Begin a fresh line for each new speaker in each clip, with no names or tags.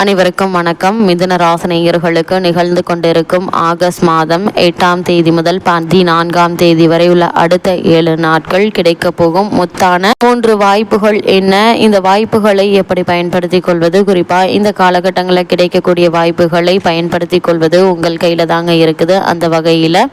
அனைவருக்கும் வணக்கம். மிதுன ராசனேயர்களுக்கு நிகழ்ந்து கொண்டிருக்கும் ஆகஸ்ட் மாதம் எட்டாம் தேதி முதல் பதினான்காம் தேதி வரை உள்ள அடுத்த ஏழு நாட்கள் கிடைக்க போகும். முத்தான மூன்று வாய்ப்புகள் என்ன? இந்த வாய்ப்புகளை எப்படி பயன்படுத்திக் கொள்வது? குறிப்பா இந்த காலகட்டங்களில் கிடைக்கக்கூடிய வாய்ப்புகளை பயன்படுத்திக் கொள்வது உங்கள் கையில தாங்க இருக்குது. அந்த வகையில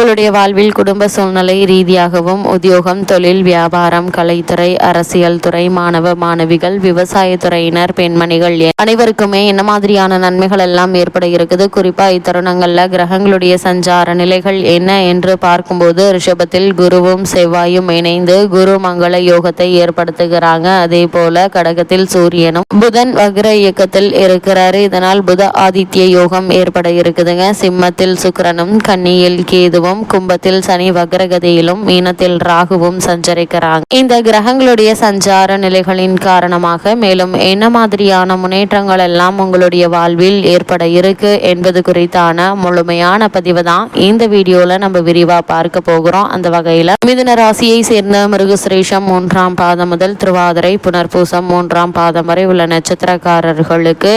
உங்களுடைய வாழ்வில் குடும்ப சூழ்நிலை ரீதியாகவும் உத்தியோகம் தொழில் வியாபாரம் கலைத்துறை அரசியல் துறை மாணவ மாணவிகள் விவசாயத்துறையினர் பெண்மணிகள் அனைவருக்குமே என்ன மாதிரியான நன்மைகள் எல்லாம் ஏற்பட இருக்குது? குறிப்பா இத்தருணங்கள்ல கிரகங்களுடைய சஞ்சார நிலைகள் என்ன என்று பார்க்கும்போது ரிஷபத்தில் குருவும் செவ்வாயும் இணைந்து குரு மங்கள யோகத்தை ஏற்படுத்துகிறாங்க. அதே போல கடகத்தில் சூரியனும் புதன் வக்ர இயக்கத்தில் இருக்கிறாரு. இதனால் புத ஆதித்ய யோகம் ஏற்பட இருக்குதுங்க. சிம்மத்தில் சுக்கிரனும் கன்னியில் கேதுவும் கும்பத்தில் சனி வக்ரகதியிலும் மீனத்தில் ராகுவும் சஞ்சரிக்கிறாங்க. இந்த கிரகங்களுடைய சஞ்சார நிலைகளின் காரணமாக மேலும் என்ன மாதிரியான முன்னேற்றங்கள் எல்லாம் உங்களுடைய வாழ்வில் ஏற்பட இருக்கு என்பது குறித்தான முழுமையான பதிவு தான் இந்த வீடியோல நம்ம விரிவா பார்க்க போகிறோம். அந்த வகையில மிதுன ராசியை சேர்ந்த மிருகசுரேஷம் மூன்றாம் பாதம் முதல் திருவாதிரை புனர்பூசம் மூன்றாம் பாதம் வரை உள்ள நட்சத்திரக்காரர்களுக்கு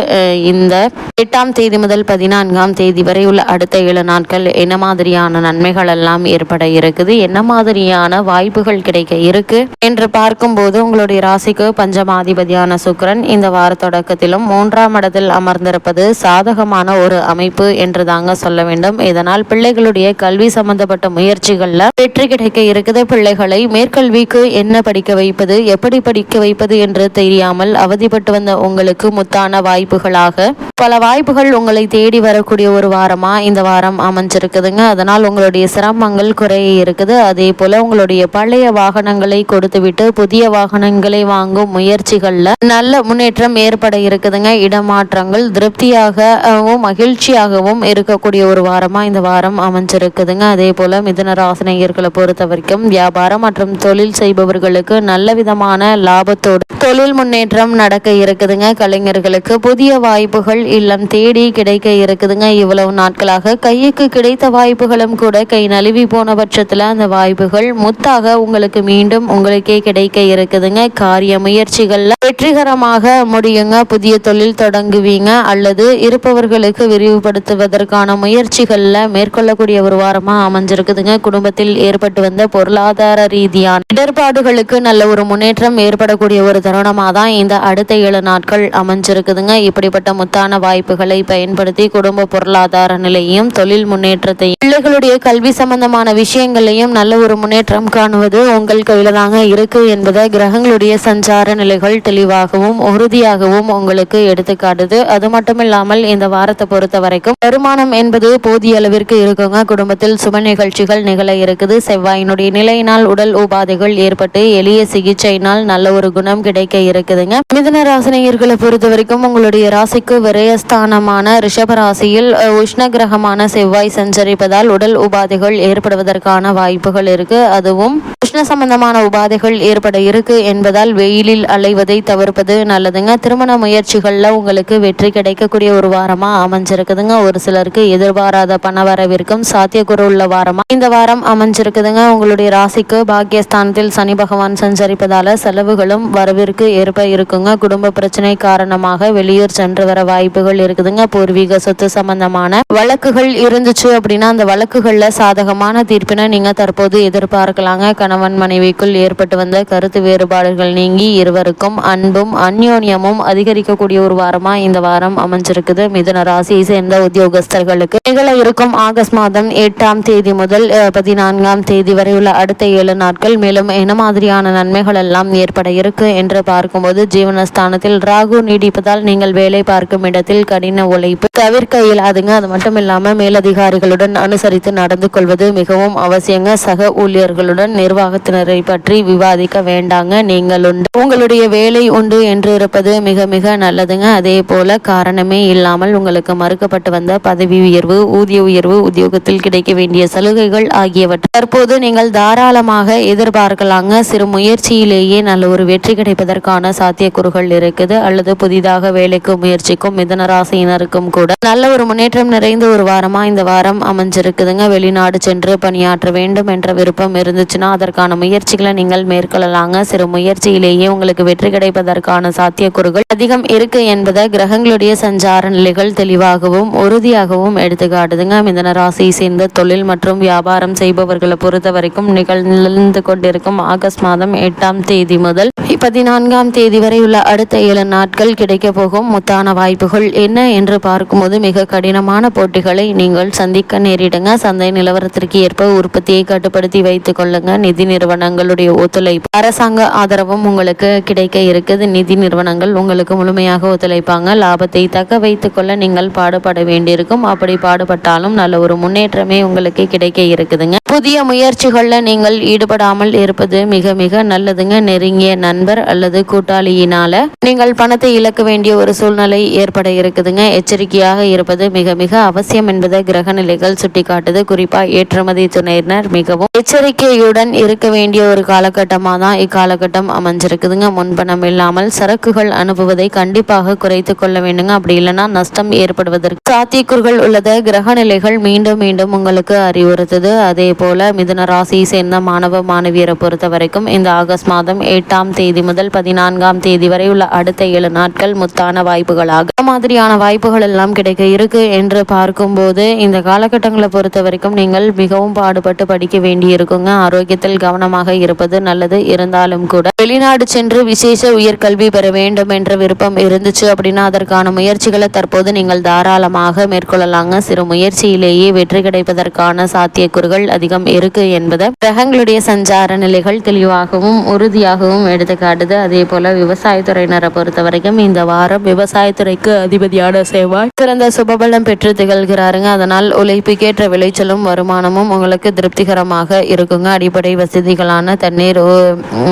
இந்த எட்டாம் தேதி முதல் பதினான்காம் தேதி வரை உள்ள அடுத்த ஏழு நாட்கள் என்ன மாதிரியான நன்மை எல்லாம் ஏற்பட இருக்குது. என்ன மாதிரியான வாய்ப்புகள் கிடைக்க இருக்கு என்று பார்க்கும்போது உங்களுடைய ராசிக்கு பஞ்சமாதிபதியான சுக்கரன் இந்த வார தொடக்கத்திலும் மூன்றாம் இடத்தில் அமர்ந்திருப்பது சாதகமான ஒரு அமைப்பு என்று தாங்க சொல்ல வேண்டும். இதனால் பிள்ளைகளுடைய கல்வி சம்பந்தப்பட்ட முயற்சிகள்ல வெற்றி கிடைக்க இருக்குது. பிள்ளைகளை மேற்கல்விக்கு என்ன படிக்க வைப்பது எப்படி படிக்க வைப்பது என்று தெரியாமல் அவதிப்பட்டு வந்த உங்களுக்கு முத்தான வாய்ப்புகளாக பல வாய்ப்புகள் உங்களை தேடி வரக்கூடிய ஒரு வாரமா இந்த வாரம் அமைஞ்சிருக்குதுங்க. அதனால் உங்களுடைய சிரமங்கள் குறைய இருக்குது. அதே போல உங்களுடைய பழைய வாகனங்களை கொடுத்துவிட்டு புதிய வாகனங்களை வாங்கும் முயற்சிகள்ல நல்ல முன்னேற்றம் ஏற்பட இருக்குதுங்க. இடமாற்றங்கள் திருப்தியாகவும் மகிழ்ச்சியாகவும் இருக்கக்கூடிய ஒரு வாரமா இந்த வாரம் அமைஞ்சிருக்குதுங்க. அதே போல மிதுன ராசினியர்களை பொறுத்த வரைக்கும் வியாபாரம் மற்றும் தொழில் செய்பவர்களுக்கு நல்ல விதமான லாபத்தோடு தொழில் முன்னேற்றம் நடக்க இருக்குதுங்க. கலைஞர்களுக்கு புதிய வாய்ப்புகள் இல்லம் தேடி கிடைக்க இருக்குதுங்க. இவ்வளவு நாட்களாக கைக்கு கிடைத்த வாய்ப்புகளும் கூட கை நழுவி போன பட்சத்தில் அந்த வாய்ப்புகள் முத்தாக உங்களுக்கு மீண்டும் உங்களுக்கே கிடைக்க இருக்குதுங்க. காரிய முயற்சிகளில் வெற்றிகரமாக முடியுங்க. புதிய தொழில் தொடங்குவீங்க. அல்லது இருப்பவர்களுக்கு விரிவுபடுத்துவதற்கான முயற்சிகள்ல மேற்கொள்ளக்கூடிய ஒரு வாரமா அமைஞ்சிருக்குதுங்க. குடும்பத்தில் ஏற்பட்டு வந்த பொருளாதார ரீதியான இடர்பாடுகளுக்கு நல்ல ஒரு முன்னேற்றம் ஏற்படக்கூடிய ஒரு தருணமாக தான் இந்த அடுத்த ஏழு நாட்கள் அமைஞ்சிருக்குதுங்க. இப்படிப்பட்ட முத்தான வாய்ப்புகளை பயன்படுத்தி குடும்ப பொருளாதார நிலையும் தொழில் முன்னேற்றத்தையும் பிள்ளைகளுடைய கல்வி சம்பந்தமான விஷயங்களையும் நல்ல ஒரு முன்னேற்றம் காணுவது உங்கள் கையில தாங்க இருக்கு என்பதை கிரகங்களுடைய சஞ்சார நிலைகள் தெளிவாகவும் உறுதியாகவும் உங்களுக்கு எடுத்துக்காட்டுது அது மட்டும் இல்லாமல் இந்த வாரத்தை பொறுத்த வரைக்கும் வருமானம் என்பது போதிய அளவிற்கு இருக்குங்க. குடும்பத்தில் சுப நிகழ்ச்சிகள் நிகழ இருக்குது. செவ்வாயினுடைய நிலையினால் உடல் உபாதைகள் ஏற்பட்டு எளிய சிகிச்சையினால் நல்ல ஒரு குணம் கிடைக்க இருக்குதுங்க. மிதன ராசினியர்களை பொறுத்த வரைக்கும் உங்களுடைய ராசிக்கு விரயஸ்தானமான ரிஷப ராசியில் உஷ்ண கிரகமான செவ்வாய் சஞ்சரிப்பதால் உடல் உபாதைகள் ஏற்படுவதற்கான வாய்ப்புகள் இருக்கு. அதுவும் உஷ்ண சம்பந்தமான உபாதைகள் ஏற்பட இருக்கு என்பதால் வெயிலில் அலைவதை தவிர்ப்பது நல்லதுங்க. திருமண முயற்சிகள்ல உங்களுக்கு வெற்றி கிடைக்கக்கூடிய ஒரு வாரமா அமைஞ்சிருக்குதுங்க. ஒரு சிலருக்கு எதிர்பாராத பண வரவிற்கும் சாத்தியக்கூறு உள்ள வாரமா இந்த வாரம் அமைஞ்சிருக்குதுங்க. உங்களுடைய ராசிக்கு பாக்கியஸ்தானத்தில் சனி பகவான் சஞ்சரிப்பதால செலவுகளும் வரவிற்கு ஏற்ப இருக்குங்க. குடும்ப பிரச்சனை காரணமாக வெளியூர் சென்று வர வாய்ப்புகள் இருக்குதுங்க. பூர்வீக சொத்து சம்பந்தமான வழக்குகள் இருந்துச்சு அப்படின்னா அந்த வழக்குகள்ல சாதகமான தீர்ப்பினை நீங்கள் தற்போது எதிர்பார்க்கலாங்க. கணவன் மனைவிக்குள் ஏற்பட்டு வந்த கருத்து வேறுபாடுகள் நீங்கி இருவருக்கும் அன்பும் அந்யோன்யமும் அதிகரிக்கக்கூடிய ஒரு வாரமாக இந்த வாரம் அமைஞ்சிருக்குது. மிதுன ராசியை சேர்ந்த உத்தியோகஸ்தர்களுக்கு நிகழ இருக்கும் ஆகஸ்ட் மாதம் எட்டாம் தேதி முதல் பதினான்காம் தேதி வரை உள்ள அடுத்த ஏழு நாட்கள் மேலும் என்ன மாதிரியான நன்மைகள் எல்லாம் ஏற்பட இருக்கு என்று பார்க்கும்போது ஜீவனஸ்தானத்தில் ராகு நீடிப்பதால் நீங்கள் வேலை பார்க்கும் இடத்தில் கடின உழைப்பு தவிர்க்க இயலாதுங்க அது மட்டும் இல்லாமல் மேலதிகாரிகளுடன் அனுசரித்து நட நடந்து கொள்வது மிகவும் அவசியங்க. சக ஊழியர்களுடன் நிர்வாகத்தினரை பற்றி விவாதிக்க வேண்டாங்க. நீங்கள் உண்டு. உங்களுடைய வேலை உண்டு என்று இருப்பது மிக மிக நல்லதுங்க. அதே போல காரணமே இல்லாமல் உங்களுக்கு மறுக்கப்பட்டு வந்த பதவி உயர்வு ஊதிய உயர்வு உத்தியோகத்தில் கிடைக்க வேண்டிய சலுகைகள் ஆகியவற்றை தற்போது நீங்கள் தாராளமாக எதிர்பார்க்கலாங்க. சிறு முயற்சியிலேயே நல்ல ஒரு வெற்றி கிடைப்பதற்கான சாத்தியக்கூறுகள் இருக்குது. அல்லது புதிதாக வேலைக்கு முயற்சிக்கும் மிதனராசியினருக்கும் கூட நல்ல ஒரு முன்னேற்றம் நிறைந்த ஒரு வாரமா இந்த வாரம் அமைஞ்சிருக்குதுங்க. வெளிநாடு சென்று பணியாற்ற வேண்டும் என்ற விருப்பம் இருந்துச்சுன்னா அதற்கான முயற்சிகளை நீங்கள் மேற்கொள்ளலாங்க. சிறு முயற்சியிலேயே உங்களுக்கு வெற்றி கிடைப்பதற்கான சாத்தியக்கூறுகள் அதிகம் இருக்கு என்பதை கிரகங்களுடைய சஞ்சார நிலைகள் தெளிவாகவும் உறுதியாகவும் எடுத்துக்காட்டுதுங்க. மிதன ராசியை சேர்ந்த தொழில் மற்றும் வியாபாரம் செய்பவர்களை பொறுத்த வரைக்கும் நிகழ்ந்து கொண்டிருக்கும் ஆகஸ்ட் மாதம் எட்டாம் தேதி முதல் பதினான்காம் தேதி வரை உள்ள அடுத்த ஏழு நாட்கள் கிடைக்க போகும். முத்தான வாய்ப்புகள் என்ன என்று பார்க்கும்போது மிக கடினமான போட்டிகளை நீங்கள் சந்திக்க நேரிடுங்க. சந்தை நிலவரத்திற்கு ஏற்ப உற்பத்தியை கட்டுப்படுத்தி வைத்துக் கொள்ளுங்க. நிதி நிறுவனங்களுடைய ஒத்துழைப்பு. அரசாங்க ஆதரவும் உங்களுக்கு கிடைக்க இருக்குது. நிதி நிறுவனங்கள் உங்களுக்கு முழுமையாக ஒத்துழைப்பாங்க. லாபத்தை தக்க வைத்துக் கொள்ள நீங்கள் பாடுபட வேண்டியிருக்கும். அப்படி பாடுபட்டாலும் நல்ல ஒரு முன்னேற்றமே உங்களுக்கு கிடைக்க இருக்குதுங்க. புதிய முயற்சிகளில் நீங்கள் ஈடுபடாமல் இருப்பது மிக மிக நல்லதுங்க. நெருங்கிய நண்பர் அல்லது கூட்டாளியினால நீங்கள் பணத்தை இழக்க வேண்டிய ஒரு சூழ்நிலை ஏற்பட இருக்குதுங்க. எச்சரிக்கையாக இருப்பது மிக மிக அவசியம் என்பதை கிரக நிலைகள் சுட்டிக்காட்டுது குறிப்பா ஏற்றுமதி துறையினர் மிகவும் எச்சரிக்கையுடன் இருக்க வேண்டிய ஒரு காலகட்டமாக தான் இக்காலகட்டம் அமைஞ்சிருக்குதுங்க. முன்பணம் இல்லாமல் சரக்குகள் அனுப்புவதை கண்டிப்பாக குறைத்து கொள்ள வேண்டுங்க. அப்படி இல்லைன்னா நஷ்டம் ஏற்படுவதற்கு சாத்தியக்கூறுகள் உள்ளத கிரக நிலைகள் மீண்டும் மீண்டும் உங்களுக்கு அறிவுறுத்துது. அதே போல மிதுன ராசியை சேர்ந்த மாணவ மாணவியரை பொறுத்த வரைக்கும் இந்த ஆகஸ்ட் மாதம் எட்டாம் தேதி முதல் பதினான்காம் தேதி வரை உள்ள அடுத்த ஏழு நாட்கள் முத்தான வாய்ப்புகளாக. மாதிரியான வாய்ப்புகள் எல்லாம் கிடைக்க இருக்கு என்று பார்க்கும்போது இந்த காலகட்டங்களை பொறுத்த வரைக்கும் நீங்கள் மிகவும் பாடுபட்டு படிக்க வேண்டியிருக்குங்க. ஆரோக்கியத்தில் கவனமாக இருப்பது நல்லது. இருந்தாலும் கூட வெளிநாடு சென்று விசேஷ உயர்கல்வி பெற வேண்டும் என்ற விருப்பம் இருந்துச்சு அப்படின்னா அதற்கான முயற்சிகளை தற்போது நீங்கள் தாராளமாக மேற்கொள்ளலாங்க. சிறு முயற்சியிலேயே வெற்றி கிடைப்பதற்கான சாத்தியக்கூறுகள் அதிகம் இருக்கு என்பதை கிரகங்களுடைய சஞ்சார நிலைகள் தெளிவாகவும் உறுதியாகவும் எடுத்துக்காட்டுது அதே போல விவசாயத்துறையினரை பொறுத்த வரைக்கும் இந்த வாரம் விவசாயத்துறைக்கு அதிபதியான சேவா சிறந்த சுபபலம் பெற்று திகழ்கிறாருங்க. அதனால் உழைப்புக்கேற்ற விளைச்சலும் வருமானமும் உங்களுக்கு திருப்திகரமாக இருக்குங்க. அடிப்படை வசதிகளான தண்ணீர்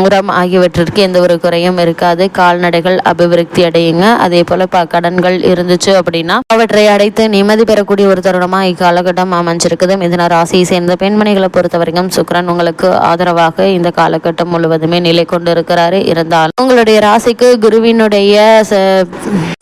உரம் ஆகியவற்றிற்கு எந்த ஒரு குறையும் இருக்காது. கால்நடைகள் அபிவிருத்தி அடையுங்க. அதே போல கடன்கள் இருந்துச்சு அப்படின்னா அவற்றை அடைத்து நிம்மதி பெறக்கூடிய ஒரு தருணமாக இக்காலகட்டம் அமைஞ்சிருக்குது. மிதன ராசியை சேர்ந்த பெண்மணிகளை பொறுத்த வரைக்கும் உங்களுக்கு ஆதரவாக இந்த காலகட்டம் முழுவதுமே நிலை கொண்டிருக்கிறாரு. இருந்தாலும் உங்களுடைய ராசிக்கு குருவினுடைய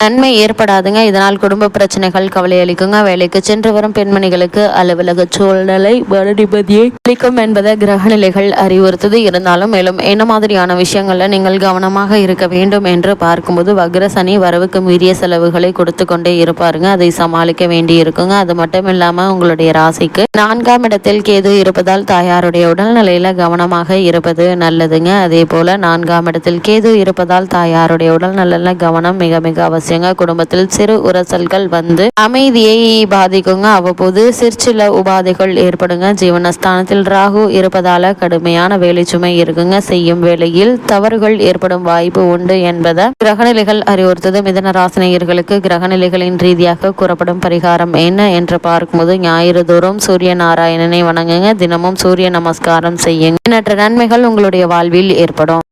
நன்மை ஏற்படாதுங்க. இதனால் குடும்ப பிரச்சனைகள் கவலை அளிக்குங்க வேலைக்கு சென்று வரும் பெண்மணிகளுக்கு அலுவலக சூழ்நிலை நிம்மதியை அளிக்கும் என்பதை கிரக நிலைகள் அறிவுறுத்தது. இருந்தாலும் மேலும் என்ன மாதிரியான விஷயங்கள்ல நீங்கள் கவனமாக இருக்க வேண்டும் என்று பார்க்கும்போது வக்ர சனி வரவுக்கு மீறிய செலவுகளை கொடுத்து கொண்டே இருப்பாருங்க. அதை சமாளிக்க வேண்டி இருக்குங்க. அது மட்டும் இல்லாம உங்களுடைய ராசிக்கு நான்காம் இடத்தில் கேது இருப்பதால் தாயாருடைய உடல்நிலையில கவனமாக இருப்பது நல்லதுங்க. அதே போல நான்காம் இடத்தில் கேது இருப்பதால் தாயாருடைய உடல்நலன கவனம் மிக மிக அவசியங்க. குடும்பத்தில் சிறு உரசல்கள் வந்து அமைதியை பாதிக்குங்க. அவ்வப்போது சிற்சில உபாதைகள் ஏற்படுங்க. ஜீவனஸ்தானத்தில் ராகு இருப்பதால கடுமையான வேலை சுமை இருக்குங்க. செய்யும் வேளையில் தவறுகள் ஏற்படும் வாய்ப்பு உண்டு என்பதை கிரகநிலைகள் அறிவுறுத்தது. மிதன ராசினியர்களுக்கு கிரகநிலைகளின் ரீதியாக கூறப்படும் பரிகாரம் என்ன என்று பார்க்கும்போது ஞாயிறு தோறும் சூரிய நாராயணனை வணங்குங்க. தினமும் சூரிய நமஸ்காரம் செய்யுங்க. எண்ணற்ற நன்மைகள் உங்களுடைய வாழ்வில் ஏற்படும்.